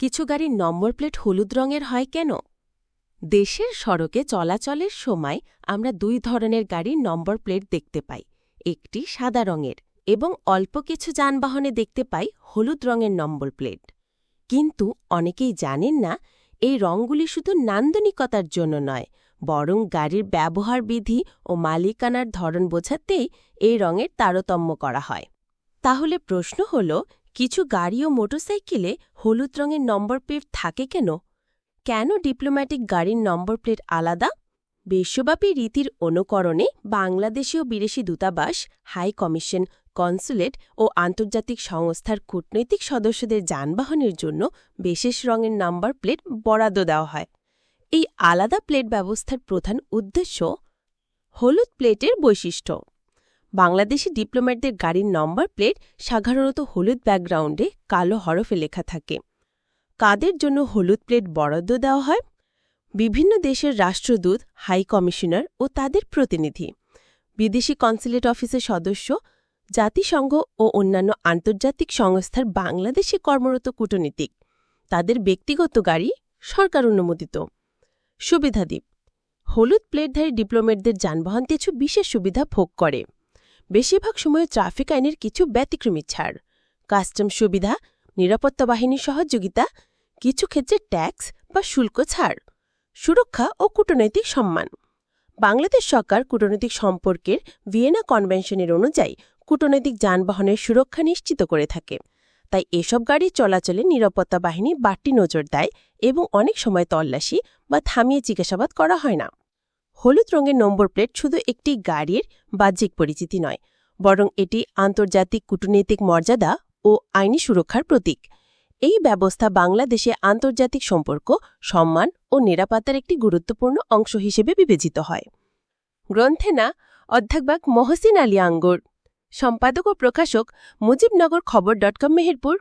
কিছু গাড়ির number plate হলুদ রঙের হয় কেন? দেশের সড়কে চলাচলের সময় আমরা দুই ধরনের গাড়ির নম্বর প্লেট দেখতে পাই, একটি সাদা রঙের এবং অল্প কিছু যানবাহনে দেখতে পাই হলুদ রঙের নম্বর প্লেট। কিন্তু অনেকেই জানেন না, এই রঙগুলি শুধু নান্দনিকতার জন্য নয়, বরং গাড়ির ব্যবহার বিধি ও মালিকানার ধরন বোঝাতেই এই রঙের তারতম্য করা হয়। তাহলে প্রশ্ন হল, কিছু গাড়ি ও মোটরসাইকেলে হলুদ রঙের নম্বর প্লেট থাকে কেন? কেন ডিপ্লোম্যাটিক গাড়ির নম্বর প্লেট আলাদা? বিশ্বব্যাপী রীতির অনুকরণে বাংলাদেশীয় বিদেশি দূতাবাস, হাই কমিশন, কনসুলেট ও আন্তর্জাতিক সংস্থার কূটনৈতিক সদস্যদের যানবাহনের জন্য বিশেষ রঙের নাম্বার প্লেট বরাদ্দ দেওয়া হয়। এই আলাদা প্লেট ব্যবস্থার প্রধান উদ্দেশ্য হলুদ প্লেটের বৈশিষ্ট্য। বাংলাদেশি ডিপ্লোম্যাটদের গাড়ির নম্বর প্লেট সাধারণত হলুদ ব্যাকগ্রাউন্ডে কালো হরফে লেখা থাকে। কাদের জন্য হলুদ প্লেট বরাদ্দ দেওয়া হয়? বিভিন্ন দেশের রাষ্ট্রদূত, হাই কমিশনার ও তাদের প্রতিনিধি। বিদেশি কনসুলেট অফিসের সদস্য, জাতিসংঘ ও অন্যান্য আন্তর্জাতিক সংস্থার বাংলাদেশে কর্মরত কূটনীতিক। তাদের ব্যক্তিগত গাড়ি সরকার অনুমোদিত। সুবিধাদ্বীপ। হলুদ প্লেটধারী ডিপ্লোমেটদের যানবাহন কিছু বিশেষ সুবিধা ভোগ করে। বেশিরভাগ সময় ট্রাফিক আইনের কিছু ব্যতিক্রমী ছাড়। কাস্টম সুবিধা, নিরাপত্তা বাহিনীর সহযোগিতা, কিছু ক্ষেত্রে ট্যাক্স বা শুল্ক ছাড়, সুরক্ষা ও কূটনৈতিক সম্মান। বাংলাদেশ সরকার কূটনৈতিক সম্পর্কের ভিয়েনা কনভেনশনের অনুযায়ী কূটনৈতিক যানবাহনের সুরক্ষা নিশ্চিত করে থাকে। তাই এসব গাড়ি চলাচলে নিরাপত্তা বাহিনী বাড়তি নজর দেয় এবং অনেক সময় তল্লাশি বা থামিয়ে জিজ্ঞাসাবাদ করা হয় না। হলুদ রঙের নম্বর প্লেট শুধু একটি গাড়ির বাহ্যিক পরিচিতি নয়, বরং এটি আন্তর্জাতিক কূটনৈতিক মর্যাদা ও আইনি সুরক্ষার প্রতীক। এই ব্যবস্থা বাংলাদেশে আন্তর্জাতিক সম্পর্ক, সম্মান ও নিরাপত্তার একটি গুরুত্বপূর্ণ অংশ হিসেবে বিবেচিত হয়। গ্রন্থে না, অধ্যাপক মহসিন আলী আঙ্গুর, সম্পাদক ও প্রকাশক মুজিবনগর খবর ডট কম মেহেরপুর